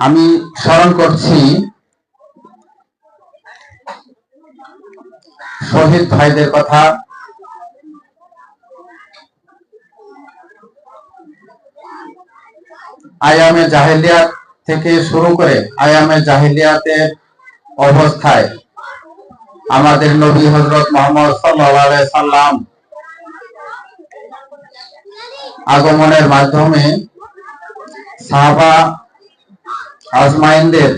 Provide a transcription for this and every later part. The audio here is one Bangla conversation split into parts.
আমি স্মরণ করছি শহীদ ভাইদের কথা। আয়ামে জাহেলিয়াত থেকে শুরু করে আয়ামে জাহেলিয়াতের অবস্থায় আমাদের নবী হজরত মোহাম্মদ সাল্লাম আগমনের মাধ্যমে সাহাবা আজমাইনদের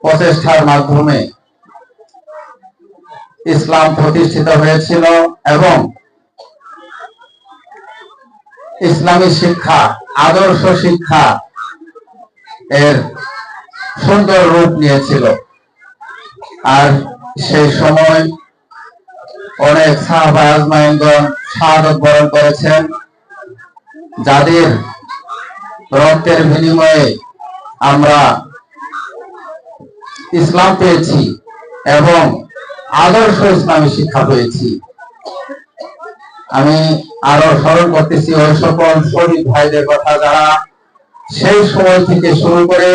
প্রচেষ্টার মাধ্যমে ইসলাম প্রতিষ্ঠিত হয়েছিল এবং ইসলামী শিক্ষা, আদর্শ শিক্ষা এর সুন্দর রূপ নিয়েছিল। আর সেই সময় অনেক সাহাবা আজমাইনগণ শাহাদত বরণ করেছেন। যাদের রক্তের বিনিময়ে আমরা ইসলাম পেয়েছি এবং আদর্শ ইসলামী শিক্ষা পেয়েছি। আমি আরও স্মরণ করতেছি ওই সকল শহীদ ভাইদের কথা যারা সেই সময় থেকে শুরু করে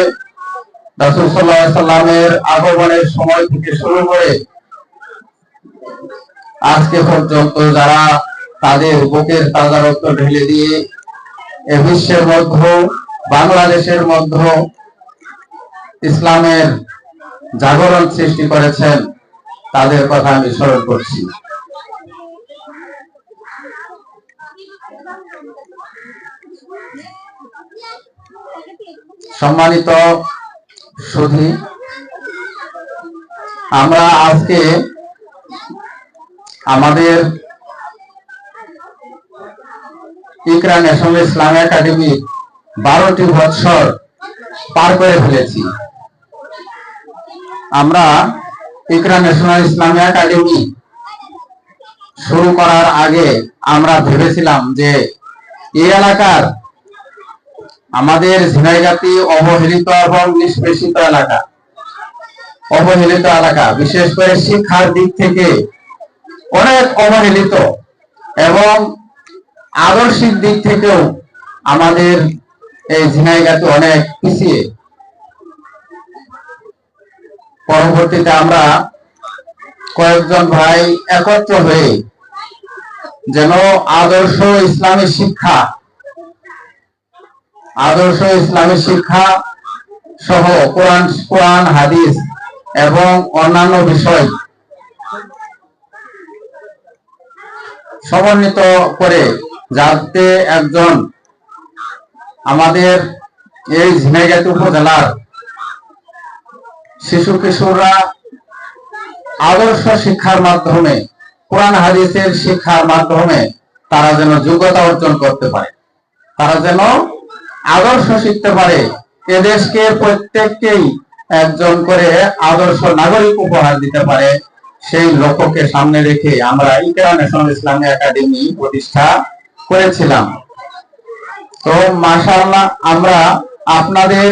রাসুল সাল্লামের আগমনের সময় থেকে শুরু করে আজকে পর্যন্ত যারা তাদের বুকের তাজা রক্ত ঢেলে দিয়ে এ বিশ্বের মধ্যে, বাংলাদেশের মধ্যে ইসলামের জাগরণ সৃষ্টি করেছেন, তাদের কথা আমি স্মরণ করছি। সম্মানিত সুধী, আমরা আজকে আমাদের ইকরা ন্যাশনাল ইসলাম একাডেমি বারোটি বৎসর পার করে ফেলেছি। আমরা ইকরা ন্যাশনাল ইসলাম একাডেমি শুরু করার আগে আমরা ভেবেছিলাম যে এই এলাকার আমাদের ঝিনাইগাতি অবহেলিত এবং নিষ্পেষিত এলাকা, অবহেলিত এলাকা, বিশেষ করে শিক্ষার দিক থেকে অনেক অবহেলিত এবং আদর্শিক দিক থেকেও আমাদের এই ঝিনাইগাতি অনেক পিছিয়ে। পরবর্তীতে আমরা কয়েকজন ভাই একত্র হয়ে যেন আদর্শ ইসলামী শিক্ষা, আদর্শ ইসলামী শিক্ষা সহ কোরআন কোরআন, হাদিস এবং অন্যান্য বিষয় সমন্বিত করে যাতে একজন আমাদের এই ঝিনাইগাতি উপজেলার শিশু কিশোররা আদর্শ শিক্ষার মাধ্যমে, কোরআন, হাদিসের শিক্ষার মাধ্যমে তারা যেন যোগ্যতা অর্জন করতে পারে। তারা যেন আদর্শ শিখতে পারে। এদেশকে প্রত্যেককেই একজন করে আদর্শ নাগরিক উপহার দিতে পারে। সেই লক্ষ্যকে সামনে রেখে আমরা ইকরা ন্যাশনাল ইসলামী একাডেমি প্রতিষ্ঠা করেছিলাম। তো মাশাআল্লাহ আমরা আপনাদের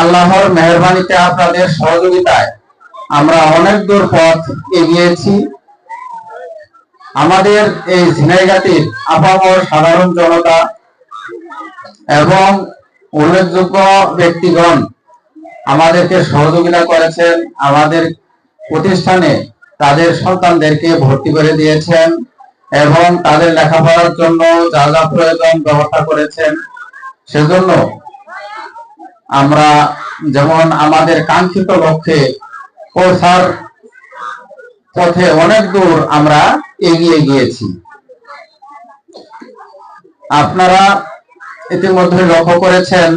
আল্লাহর মেহরবানিতে, আপনাদের সহযোগিতায় আমরা অনেক দূর পথ এগিয়েছি। আমাদের এই ঝিনাইগাতির আপামর সাধারণ জনতা এবং উল্লেখযোগ্য ব্যক্তিগণ আমাদেরকে সহযোগিতা করেছেন, আমাদের প্রতিষ্ঠানে তাদের সন্তানদেরকে ভর্তি করে দিয়েছেন। এবং তাদের লেখাপড়ার জন্য যা যা প্রয়োজন ব্যবস্থা করেছেন, সেজন্য আমরা যেমন আমাদের কাঙ্ক্ষিত লক্ষ্যে পৌঁছার পথে অনেক দূর আমরা এগিয়ে গিয়েছি। আপনারা ইতিমধ্যে লক্ষ্য করেছেন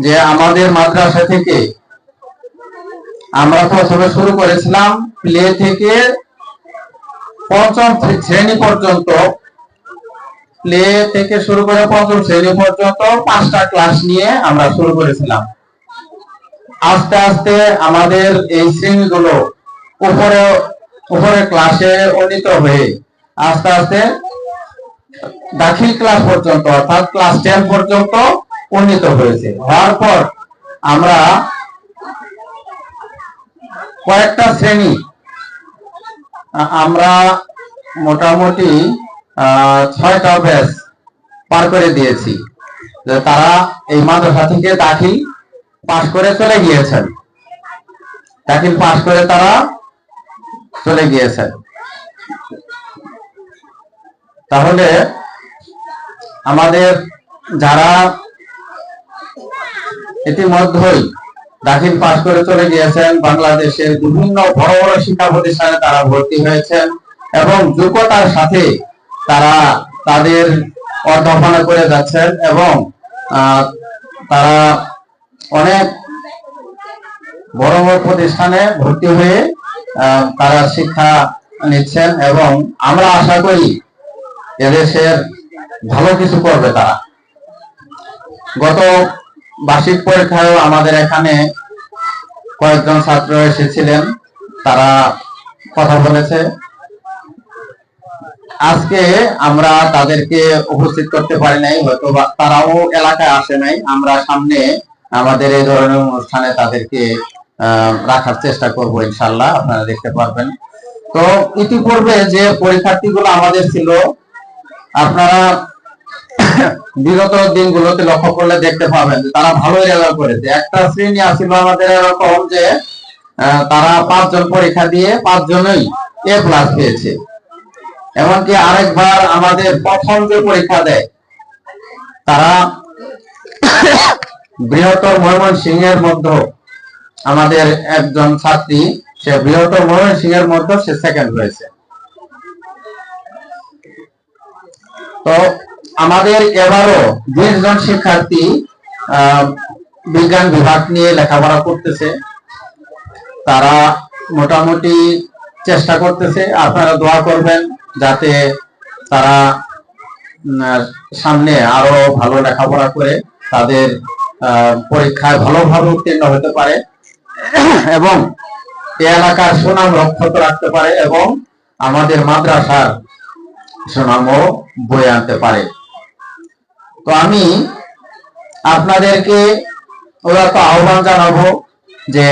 যে আমাদের মাদ্রাসা থেকে আমরা প্রথমে শুরু করেছিলাম, প্লে থেকে পঞ্চম শ্রেণি পর্যন্ত প্লে থেকে শুরু করে পঞ্চম শ্রেণি পর্যন্ত পাঁচটা ক্লাস নিয়ে আমরা শুরু করেছিলাম। আস্তে আস্তে আমাদের এই শ্রেণীগুলো উপরে উপরে ক্লাসে উন্নীত হয়ে আস্তে আস্তে দাখিল ক্লাস পর্যন্ত অর্থাৎ ক্লাস টেন পর্যন্ত উন্নীত হয়েছে। হওয়ার পর আমরা কয়েকটা শ্রেণি আমরা মোটামুটি ছয়টা ব্যাচ পার করে দিয়েছি। তারা এই মাদ্রাসা থেকে দাখিল পাশ করে চলে গিয়েছেন। দাখিল পাশ করে তারা চলে গিয়েছেন। তাহলে আমাদের যারা ইতিমধ্যেই দাখিল পাশ করে চলে গিয়েছেন। বাংলাদেশের বিভিন্ন বড় বড় শিক্ষা প্রতিষ্ঠানে তারা ভর্তি হয়েছেন এবং যোগ্যতার সাথে তারা তাদের অধ্যাপনা করে যাচ্ছেন এবং তারা অনেক বড় বড় প্রতিষ্ঠানে ভর্তি হয়ে তারা শিক্ষা নিচ্ছেন এবং আমরা আশা করি এদেশের ভালো কিছু করবে তারা। গত বার্ষিক পরীক্ষায় আমাদের এখানে কয়েকজন ছাত্র এসেছিলেন। তারা কথা বলেছে। আজকে আমরা তাদেরকে উপস্থিত করতে পারি নাই হয়তো তারাও এলাকায় আসে নাই। আমরা সামনে আমাদের এই ধরনের অনুষ্ঠানে তাদেরকে রাখার চেষ্টা করব ইনশাল্লাহ, আপনারা দেখতে পারবেন। তো ইতিপূর্বে যে পরীক্ষার্থীগুলো আমাদের ছিল, আপনারা বিগত দিনগুলোতে লক্ষ্য করলে দেখতে পাবেন তারা ভালো রেজাল্ট করেছে। একটা শ্রেণি আছিল আমাদের এরকম যে তারা পাঁচজন পরীক্ষা দিয়ে পাঁচজনই এ প্লাস পেয়েছে। এমনকি আরেকবার আমাদের প্রথম যে পরীক্ষা দেয়, তারা বৃহত্তর ময়মনসিংহ এর মধ্যে আমাদের একজন ছাত্রী, সে বৃহত্তর ময়মনসিংহ এর মধ্যে সে সেকেন্ড হয়েছে। তো আমাদের এবারও বিশ জন শিক্ষার্থী বিজ্ঞান বিভাগ নিয়ে লেখাপড়া করতেছে। তারা মোটামুটি চেষ্টা করতেছে, আপনারা দোয়া করবেন যাতে তারা সামনে আরও ভালো লেখাপড়া করে তাদের পরীক্ষায় ভালোভাবে উত্তীর্ণ হতে পারে এবং এ এলাকার সুনাম রক্ষিত রাখতে পারে এবং আমাদের মাদ্রাসার সুনামও বয়ে আনতে পারে। তো আমি আপনাদেরকে ওরা তো আহ্বান জানাব যে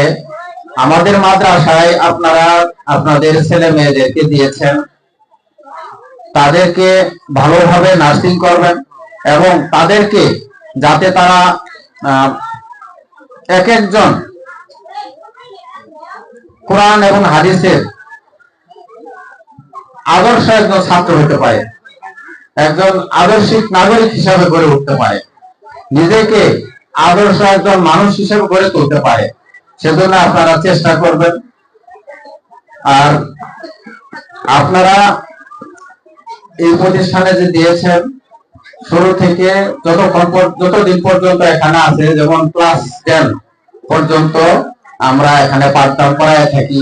আমাদের মাদ্রাসায় আপনারা আপনাদের ছেলে মেয়েদেরকে দিয়েছেন। তাদেরকে ভালোভাবে নার্সিং করবেন এবং তাদেরকে যাতে তারা এক একজন কোরআন এবং হাদিসের আদর্শ একজন ছাত্র হতে পারে। একজন আদর্শিক নাগরিক হিসাবে গড়ে উঠতে পারে। নিজেকে আদর্শ একজন মানুষ হিসেবে গড়ে তুলতে পারে। সেজন্য আপনারা চেষ্টা করবেন। আর আপনারা এই প্রতিষ্ঠানে যে দিয়েছেন, শুরু থেকে যতক্ষণ যতদিন পর্যন্ত এখানে আছে, যেমন ক্লাস টেন পর্যন্ত আমরা এখানে পাঠদান করায় থাকি।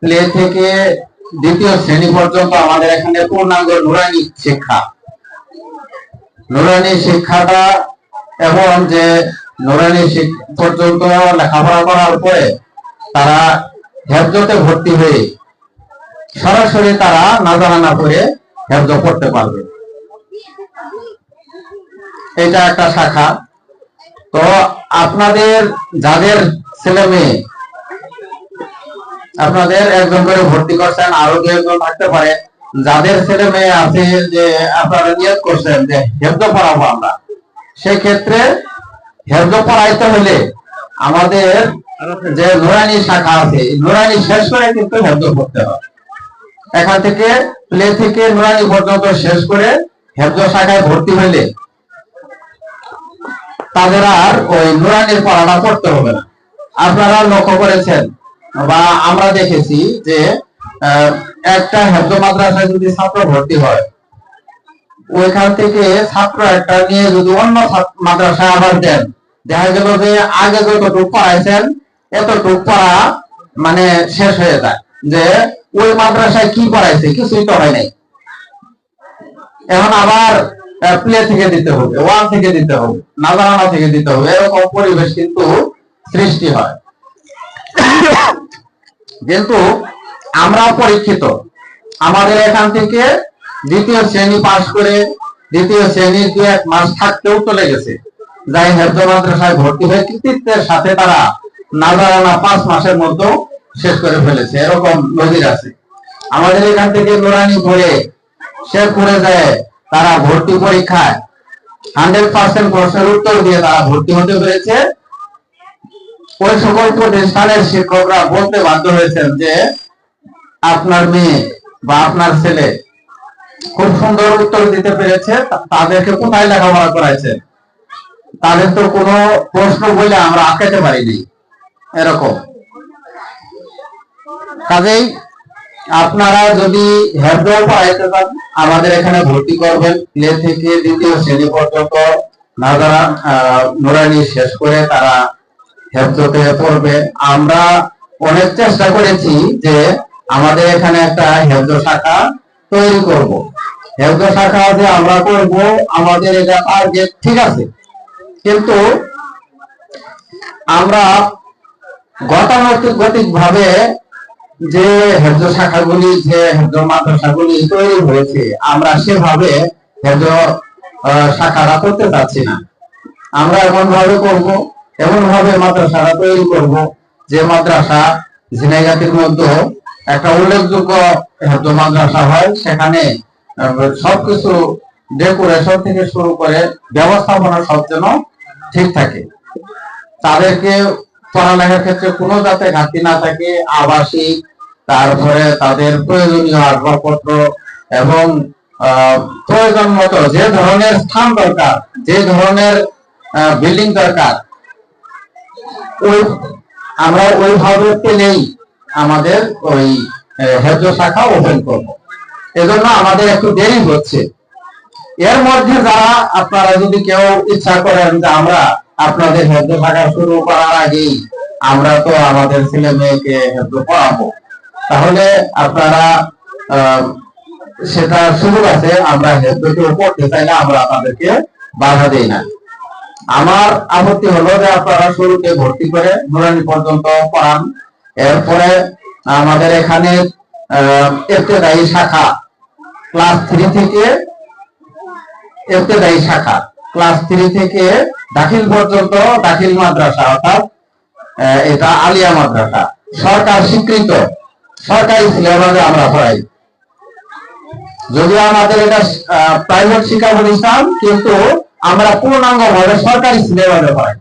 প্লে থেকে দ্বিতীয় শ্রেণি পর্যন্ত আমাদের এখানে পূর্ণাঙ্গ নুরানি শিক্ষা। নুরানি শিক্ষাটা এবং যে নুরানি পর্যন্ত লেখাপড়া করার পরে তারা হেফজতে ভর্তি হয়ে সরাসরি তারা না জানা না করে হেফজ করতে পারবে। এটা একটা শাখা। তো আপনাদের, যাদের ছেলে মেয়ে আপনাদের একজন করে ভর্তি করছেন, আরও দু একজন থাকতে পারে। যাদের ছেলে মেয়ে আছে যে আপনারা নিয়োগ করছেন, যে হেফজ পড়াবো আমরা সেই ক্ষেত্রে হেফজ পড়াইতে হলে আমাদের যে নুরানি শাখা আছে নুরানি শেষ করে কিন্তু হেফজ করতে হবে। এখান থেকে প্লে থেকে নুরানি পর্যন্ত শেষ করে হেফজ শাখায় ভর্তি হইলে তাদের আর ওই নুরানির পড়াটা পড়তে হবে না। আপনারা লক্ষ্য করেছেন বা আমরা দেখেছি যে একটা হেফজ মাদ্রাসায় যদি ছাত্র ভর্তি হয়, ওইখান থেকে ছাত্র একটা নিয়ে যদি অন্য মাদ্রাসায় আবার দেন, দেখা গেল যে আগে যতটুকু পড়াইছেন, এতটুকু পড়া মানে শেষ হয়ে যায়। যে ওই মাদ্রাসায় কি পড়াইছে, কিছুই তো হয় নাই। এখন আবার প্লে থেকে দিতে হবে ওয়ান থেকে দিতে হবে, নাজারানা থেকে দিতে হবে, এরকম পরিবেশ কিন্তু সৃষ্টি হয়। কিন্তু আমরা পরীক্ষিত, আমাদের এখান থেকে দ্বিতীয় শ্রেণি পাশ করে দ্বিতীয় শ্রেণির দু এক মাস থাকতেও চলে গেছে। যাই হেফজ মাদ্রাসায় ভর্তি হয়ে কৃতিত্বের সাথে তারা নাজারানা পাঁচ মাসের মধ্যে শেষ করে ফেলেছে। এরকম নজির আছে। আমাদের এখান থেকে নোরানি পড়ে শেরপুরে যায় তারা ভর্তি পরীক্ষায়। হান্ড্রেড পার্সেন্ট প্রশ্নের উত্তর দিয়ে তারা ভর্তি হতে পেরেছে। ওই সকল প্রতিষ্ঠানের শিক্ষকরা বলতে বাধ্য হয়েছেন যে, আপনার মেয়ে বা আপনার ছেলে খুব সুন্দর উত্তর দিতে পেরেছে তাদেরকে কোথায় লেখাপড়া করাইছে? তাদের তো কোনো প্রশ্ন বলে আমরা আটকাতে পারিনি। এরকম। কাজেই আপনারা যদি হেফজও পড়াইতে চান, আমাদের এখানে ভর্তি করবেন। প্লে থেকে দ্বিতীয় শ্রেণি পর্যন্ত নাজারা নোরানি শেষ করে তারা হেফজতে পড়বে। আমরা অনেক চেষ্টা করেছি যে আমাদের এখানে একটা হেফজ শাখা তৈরি করব। হেফজ শাখা যে আমরা করব, আমাদের এটা টার্গেট ঠিক আছে। কিন্তু আমরা গতানুগতিক ভাবে যে হেফজ শাখাগুলি, যে হেফজ মাদ্রাসাগুলি তৈরি হয়েছে, আমরা সেভাবে হেফজ শাখাটা করতে চাচ্ছি না। আমরা এমন ভাবে করব এমন ভাবে মাদ্রাসাটা তৈরি করব যে মাদ্রাসা ঝিনাইগাতির মধ্যে একটা উল্লেখযোগ্য মাদ্রাসা হয়, সেখানে সবকিছু ডেকোরেশন থেকে শুরু করে ব্যবস্থাপনা সব যেন ঠিক থাকে। তাদেরকে পড়ালেখার ক্ষেত্রে কোনো যাতে ঘাটতি না থাকে, আবাসিক, তারপরে তাদের প্রয়োজনীয় আসবাবপত্র এবং প্রয়োজন মতো যে ধরনের স্থান দরকার, যে ধরনের বিল্ডিং দরকার ওই, আমরা ওইভাবে পেলেই আমাদের ওই হেফজ শাখা ওপেন করব। এজন্য আমাদের একটু দেরি হচ্ছে। এর মধ্যে যারা আপনারা যদি কেউ ইচ্ছা করেন যে আমরা আপনাদের হেফজ শাখা শুরু করার আগেই আমরা তো আমাদের ছেলে মেয়েকে হেফজ পড়াবো তাহলে আপনারা সেটা সুযোগ আছে, আমরা কেউ পড়তে চাইলে আমরা আপনাদেরকে বাধা দেই না। আমার আপত্তি হলো যে আপনারা শুরুতে ভর্তি করে নুরানি পর্যন্ত পড়ান। এরপরে আমাদের এখানে ইবতেদায়ী শাখা, ক্লাস থ্রি থেকে ইবতেদায়ী শাখা, ক্লাস থ্রি থেকে দাখিল পর্যন্ত দাখিল মাদ্রাসা, অর্থাৎ এটা আলিয়া মাদ্রাসা। সরকার স্বীকৃত। সরকারি সিলেবাসে আমরা পড়াই। যদিও আমাদের এটা প্রাইভেট শিক্ষা প্রতিষ্ঠান, কিন্তু আমরা পূর্ণাঙ্গ ভাবে সরকারি সিলেবাসে পড়াই।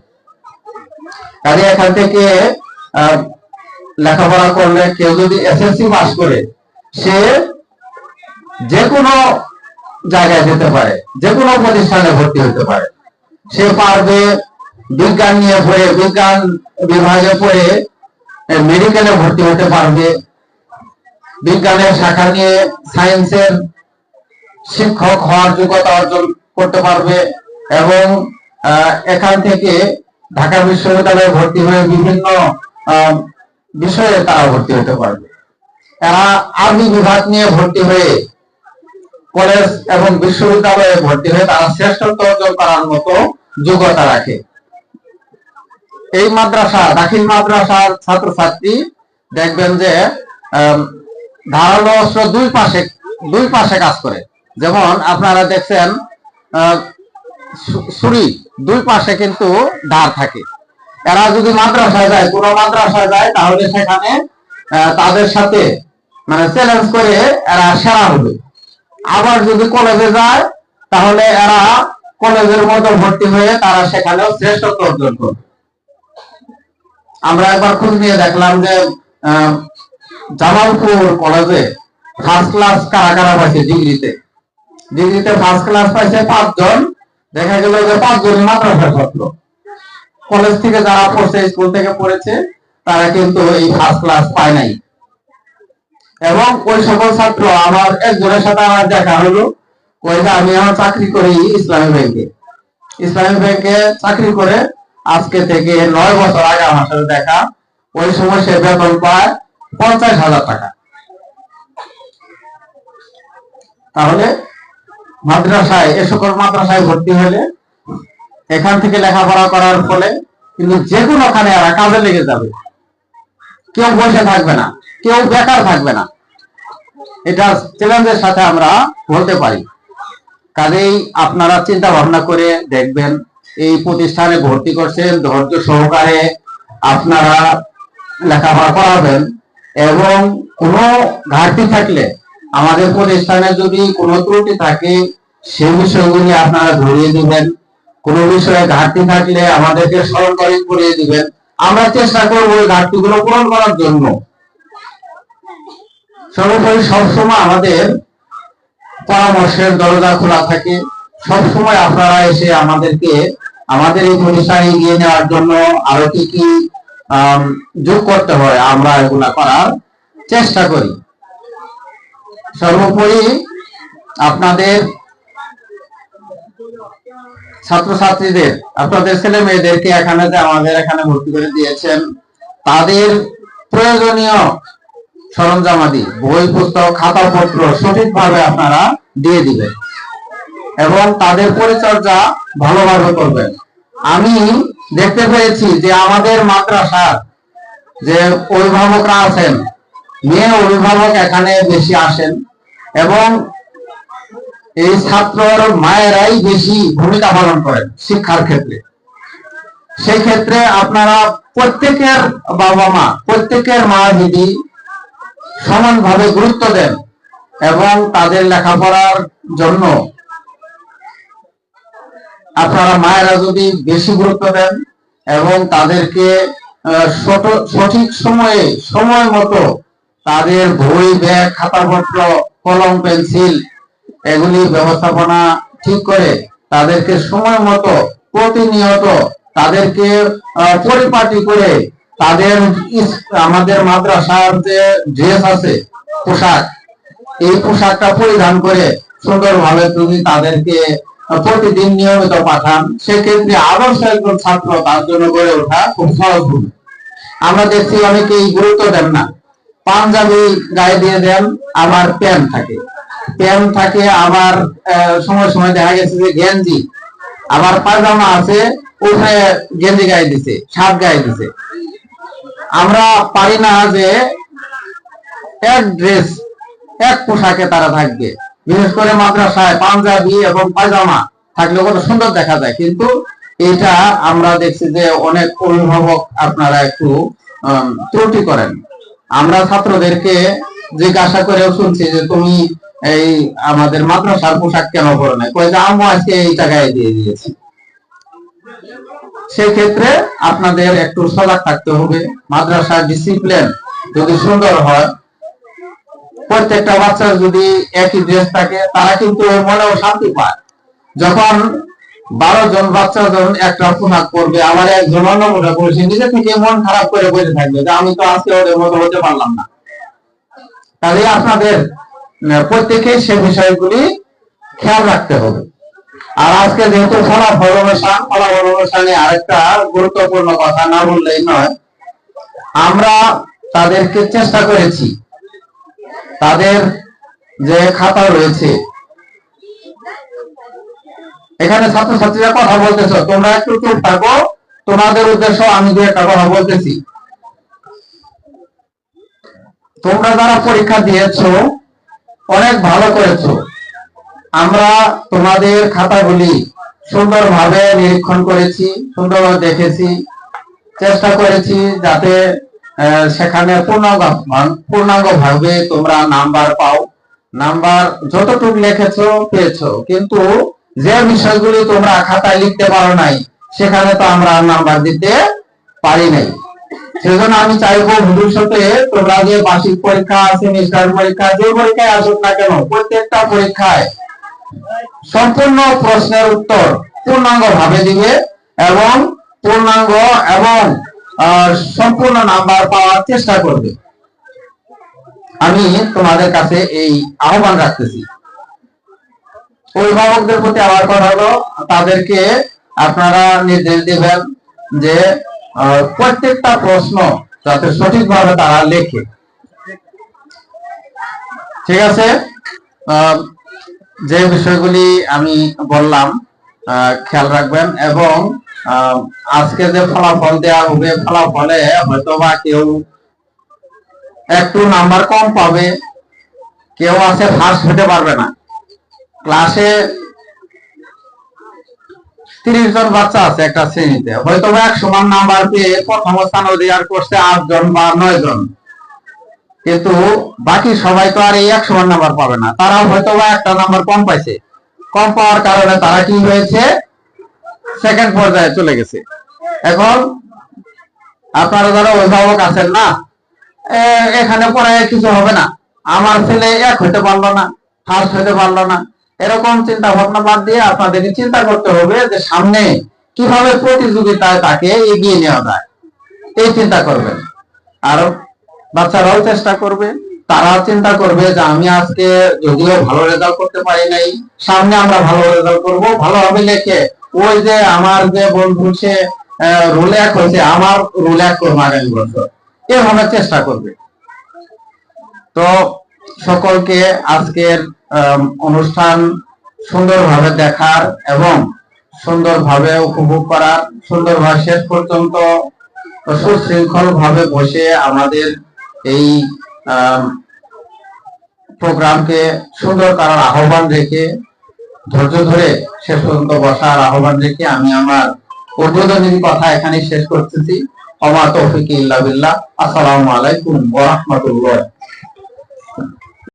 কাজে এখান থেকে লেখাপড়া করলে কেউ যদি এসএসসি পাস করে, সে যে কোনো জায়গায় যেতে পারে যে কোনো প্রতিষ্ঠানে ভর্তি হতে পারে। সে পারবে বিজ্ঞান নিয়ে পড়ে, বিজ্ঞান বিভাগে পড়ে মেডিকেলে ভর্তি হতে পারবে। বিজ্ঞানের শাখা নিয়ে সায়েন্সের শিক্ষক হওয়ার যোগ্যতা অর্জন করতে পারবে। এবং এখান থেকে ঢাকা বিশ্ববিদ্যালয়ে ভর্তি হয়ে বিভিন্ন বিষয়ে তারা ভর্তি হতে পারবে। এরা আরবি বিভাগ নিয়ে ভর্তি হয়ে কলেজ এবং বিশ্ববিদ্যালয়ে ভর্তি হয়ে তারা শ্রেষ্ঠত্ব অর্জন করার মতো যোগ্যতা রাখে। এই মাদ্রাসা, দাখিল মাদ্রাসার ছাত্রছাত্রী দেখবেন যে ধারালো অস্ত্র দুই পাশে দুই পাশে কাজ করে। যেমন আপনারা দেখছেন ছুরি দুই পাশে কিন্তু ধার থাকে। এরা যদি মাদ্রাসায় যায়, কোন মাদ্রাসায় যায়, তাহলে সেখানে তাদের সাথে মানে চ্যালেঞ্জ করে এরা সেরা হবে। আবার যদি কলেজে যায়, তাহলে এরা কলেজের মতো ভর্তি হয়ে তারা সেখানেও শ্রেষ্ঠত্ব অর্জন করবে। আমরা একবার খোঁজ নিয়ে দেখলাম যে জামালপুর কলেজে ফার্স্ট ক্লাস কারা কারা পাইছে ডিগ্রিতে ডিগ্রিতে ফার্স্ট ক্লাস পাইছে পাঁচজন। দেখা গেল যে পাঁচজন মাদ্রাসা ছাত্র। কলেজ থেকে যারা পড়ছে, স্কুল থেকে পড়েছে, তারা কিন্তু এই ফার্স্ট ক্লাস পায় নাই। এবং ওই সকল ছাত্র আমার একজনের সাথে আমার দেখা হলো ওই আমি আমার চাকরি করি ইসলামী ব্যাংকে ইসলামী ব্যাংকে চাকরি করে আজকে থেকে নয় বছর আগে আমার সাথে দেখা, ওই সময় সে বেতন পায় পঞ্চাশ হাজার টাকা। তাহলে মাদ্রাসায়, এ সকল মাদ্রাসায় ভর্তি হলে এখান থেকে লেখাপড়া করার ফলে কিন্তু যে কোনোখানে এরা কাজে লেগে যাবে। কেউ বসে থাকবে না, কেউ বেকার থাকবে না। এটা চ্যালেঞ্জের সাথে আমরা বলতে পারি। কাজেই আপনারা চিন্তা ভাবনা করে দেখবেন, এই প্রতিষ্ঠানে ভর্তি করছেন, ধৈর্য সহকারে আপনারা লেখাপড়া করাবেন এবং কোনো ঘাটতি থাকলে আমাদের প্রতিষ্ঠানে যদি কোনো ত্রুটি থাকে, সে বিষয়গুলি আপনারা ধরিয়ে দিবেন। কোনো বিষয়ে ঘাটতি থাকলে আমাদেরকে স্মরণ করে করিয়ে দিবেন। আমরা চেষ্টা করব ওই ঘাটতিগুলো পূরণ করার জন্য। সর্বোপরি সবসময় আমাদের পরামর্শের দরজা খোলা থাকে। সবসময় আপনারা এসে আমাদেরকে, আমাদের এই প্রতিষ্ঠানে এগিয়ে নেওয়ার জন্য আরও কি কি যোগ করতে হয়, আমরা এগুলা করার চেষ্টা করি। সর্বোপরি আপনাদের ছাত্রছাত্রীদের, আপনাদের ছেলে মেয়েদেরকে এখানে যে আমাদের এখানে ভর্তি করে দিয়েছেন, তাদের প্রয়োজনীয় সরঞ্জামাদি বই, পুস্তক, খাতাপত্র সঠিকভাবে আপনারা দিয়ে দিবেন এবং তাদের পরিচর্যা ভালোভাবে করবেন। আমি দেখতে পেয়েছি যে আমাদের মাদ্রাসার যে অভিভাবকরা আছেন মেয়ে অভিভাবক এখানে বেশি আসেন এবং এই ছাত্রর মায়েরাই বেশি ভূমিকা পালন করেন শিক্ষার ক্ষেত্রে। সেই ক্ষেত্রে আপনারা প্রত্যেকের বাবা মা, প্রত্যেকের মা দিদি সমানভাবে গুরুত্ব দেন এবং তাদের লেখাপড়ার জন্য আপনারা মায়েরা যদি বেশি গুরুত্ব দেন এবং তাদেরকে সঠিক সময়ে, সময় মতো তাদের বই ব্যাগ, খাতাপত্র, কলম, পেন্সিল এগুলি ব্যবস্থাপনা ঠিক করে তাদেরকে সময় মতো প্রতিনিয়ত তাদেরকে পরিপাটি করে তাদের আমাদের মাদ্রাসার যে ড্রেস আছে, পোশাক, এই পোশাকটা পরিধান করে সুন্দরভাবে তুমি তাদেরকে প্রতিদিন নিয়মিত পাঠান, সেক্ষেত্রে আদর্শ একজন ছাত্র তার জন্য গড়ে ওঠা খুব সহজ আমরা দেখছি অনেকেই গুরুত্ব দেন না। পাঞ্জাবি গায়ে দিয়ে দেন আবার প্যান্ট থাকে। প্যান্ট থাকে আবার সময় সময় দেখা গেছে যে গেঞ্জি। আবার পায়জামা আছে উপরে গেঞ্জি গায়ে দিছে, শার্ট গায়ে দিছে। আমরা পারি না যে এক ড্রেস, এক পোশাকে তারা থাকবে। বিশেষ করে মাদ্রাসায় পাঞ্জাবি এবং পায়জামা থাকলে কত সুন্দর দেখা যায়। কিন্তু এটা আমরা দেখছি যে অনেক অভিভাবক আপনারা একটু ত্রুটি করেন। আমরা ছাত্রদেরকে জিজ্ঞাসা করে শুনছি যে তুমি এই আমাদের মাদ্রাসার পোশাক কেন পরো না কয়ে যে আম্মু আজকে এই জায়গায় দিয়ে দিয়েছি। সেই ক্ষেত্রে আপনাদের একটু সজাগ থাকতে হবে। মাদ্রাসার ডিসিপ্লিন যদি সুন্দর হয়, প্রত্যেকটা বাচ্চার যদি একই ড্রেস থাকে, তারা কিন্তু মনেও শান্তি পায়। যখন বারো জন বাচ্চা যখন একটা পোশাক পরবে আবার একজন অন্য পোশাক পরেছে নিজে থেকে মন খারাপ করে বসে থাকবে যে আমি তো আজকে ওদের মতো হতে পারলাম না। তাহলে আপনাদের প্রত্যেকে সে বিষয়গুলি খেয়াল রাখতে হবে। আর আজকে যেহেতু ফলাফল অনুষ্ঠান, ফলাফল অনুষ্ঠানে আরেকটা গুরুত্বপূর্ণ কথা না বললেই নয়, আমরা তাদেরকে চেষ্টা করেছি। তাদের যে খাতা রয়েছে এখানে ছাত্রছাত্রীরা কথা বলতেছ, তোমরা একটু চুপ থাকো, তোমাদের উদ্দেশ্য আমি দু একটা কথা বলতেছি। তোমরা যারা পরীক্ষা দিয়েছ, অনেক ভালো করেছ। আমরা তোমাদের খাতাগুলি সুন্দরভাবে নিরীক্ষণ করেছি, সুন্দরভাবে দেখেছি, চেষ্টা করেছি যাতে সেখানে পূর্ণাঙ্গ পূর্ণাঙ্গ ভাবে তোমরা নাম্বার পাও। নাম্বার যতটুকু লিখেছো, পেয়েছ। কিন্তু যে বিষয়গুলি তোমরা খাতায় লিখতে পারো নাই, সেখানে তো আমরা নাম্বার দিতে পারি নাই। সেজন্য আমি চাইব ভবিষ্যতে তোমরা যে বার্ষিক পরীক্ষা সেমিস্টার পরীক্ষা, যে পরীক্ষায় আসুক না কেন, প্রত্যেকটা পরীক্ষায় সম্পূর্ণ প্রশ্নের উত্তর পূর্ণাঙ্গ ভাবে দিবে এবং পূর্ণাঙ্গ এবং সম্পূর্ণ নাম্বার পাওয়ার চেষ্টা করবে। আমি তোমাদের কাছে এই আহ্বান রাখতেছি। অভিভাবকদের প্রতি আমার কথা হলো তাদেরকে আপনারা নির্দেশ দিবেন যে প্রত্যেকটা প্রশ্ন যাতে সঠিকভাবে তারা লেখে। ঠিক আছে? যে বিষয়গুলি আমি বললাম খেয়াল রাখবেন এবং আজকে যে ফলাফল দেওয়া হবে, ফলাফলে হয়তো বা কেউ একটু নাম্বার কম পাবে। কেউ আছে ফার্স্ট হতে পারবে না। ক্লাসে তিরিশ জন বাচ্চা আছে একটা শ্রেণীতে। হয়তো বা এক সমান নাম্বার পেয়ে প্রথম স্থান অধিকার করছে আট জন বা নয় জন। কিন্তু বাকি সবাই তো আর এই এক সমান নাম্বার পাবে না। তারাও হয়তো বা একটা নাম্বার কম পাইছে। কম পাওয়ার কারণে তারা কি হয়েছে? সেকেন্ড পর্যায়ে চলে গেছে। এখন আপনারা যারা অভিভাবক আছেন না এখানে পড়ায় কিছু হবে না। আমার ছেলে এক হইতে পারল না ফার্স্ট হইতে পারল না। এরকম চিন্তা ভাবনা বাদ দিয়ে আপনাদেরকে চিন্তা করতে হবে যে সামনে কীভাবে প্রতিযোগিতায় তাকে এগিয়ে নেওয়া যায়। এই চিন্তা করবেন। আর বাচ্চারাও চেষ্টা করবে। তারা চিন্তা করবে যে আমি আজকে যদিও ভালো রেজাল্ট করতে পারি নাই, সামনে আমরা ভালো রেজাল্ট করব ভালোভাবে লেখে। ওই যে আমার যে বন্ধু, সে রুল এক হয়েছে, আমার রোল এক করব আগামী বছর এভাবে চেষ্টা করবে। তো সকলকে আজকের অনুষ্ঠান সুন্দরভাবে দেখার এবং সুন্দরভাবে উপভোগ করার সুন্দরভাবে শেষ পর্যন্ত সুশৃঙ্খল ভাবে বসে আমাদের এই প্রোগ্রামকে সুন্দর করার আহ্বান রেখে, ধৈর্য ধরে শেষ পর্যন্ত বসার আহ্বান রেখে আমি আমার উদ্বোধনী কথা এখানে শেষ করতেছি। অমা তৌফিক ইল্লা আসসালামু আলাইকুম ওয়া রাহমাতুল্লাহ।